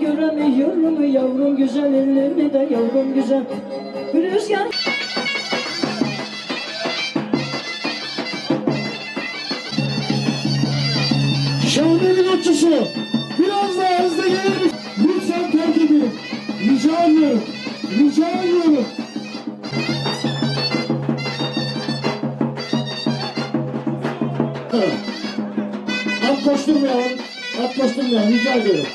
göremiyorum yavrum güzel ellerini de yavrum güzel Rüzgar Şahanenin atçısı biraz daha hızlı gelir? Lütfen terk edin. Rica ediyorum. Rica ediyorum. At koşturmayalım. At koşturmayalım. Rica ediyorum.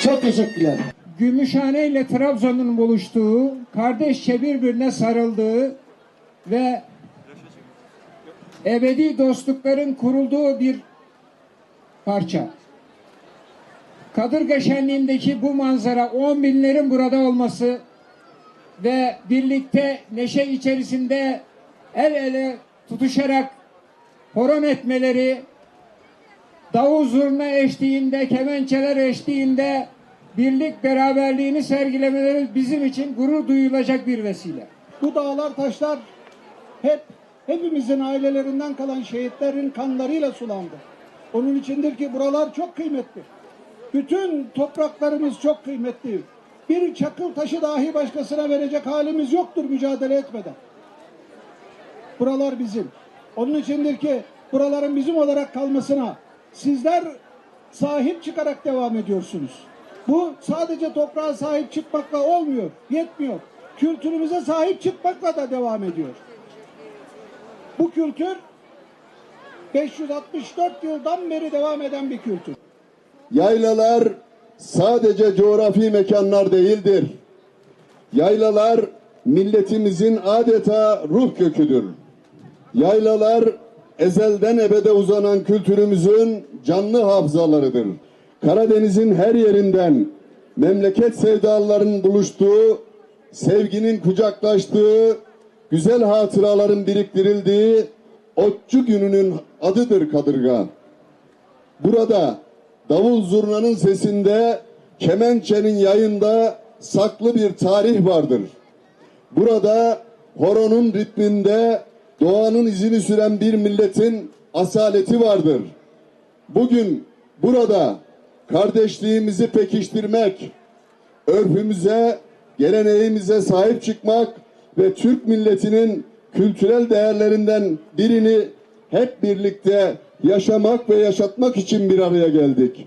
Çok teşekkürler. Gümüşhane ile Trabzon'un buluştuğu, kardeşçe birbirine sarıldığı ve ebedi dostlukların kurulduğu bir parça. Kadırga Şenliği'ndeki bu manzara on binlerin burada olması ve birlikte neşe içerisinde el ele tutuşarak horon etmeleri davul zurna eşliğinde, kemençeler eşliğinde birlik beraberliğini sergilemeleri bizim için gurur duyulacak bir vesile. Bu dağlar taşlar hep hepimizin ailelerinden kalan şehitlerin kanlarıyla sulandı. Onun içindir ki buralar çok kıymetli. Bütün topraklarımız çok kıymetli. Bir çakıl taşı dahi başkasına verecek halimiz yoktur mücadele etmeden. Buralar bizim. Onun içindir ki buraların bizim olarak kalmasına sizler sahip çıkarak devam ediyorsunuz. Bu sadece toprağa sahip çıkmakla olmuyor, yetmiyor. Kültürümüze sahip çıkmakla da devam ediyor. Bu kültür 564 yıldan beri devam eden bir kültür. Yaylalar sadece coğrafi mekanlar değildir. Yaylalar milletimizin adeta ruh köküdür. Yaylalar ezelden ebede uzanan kültürümüzün canlı hafızalarıdır. Karadeniz'in her yerinden memleket sevdalıların buluştuğu, sevginin kucaklaştığı, güzel hatıraların biriktirildiği Otçu gününün adıdır Kadırga. Burada davul zurnanın sesinde, kemençenin yayında saklı bir tarih vardır. Burada horonun ritminde doğanın izini süren bir milletin asaleti vardır. Bugün burada kardeşliğimizi pekiştirmek, örfümüze, geleneğimize sahip çıkmak ve Türk milletinin kültürel değerlerinden birini hep birlikte yaşamak ve yaşatmak için bir araya geldik.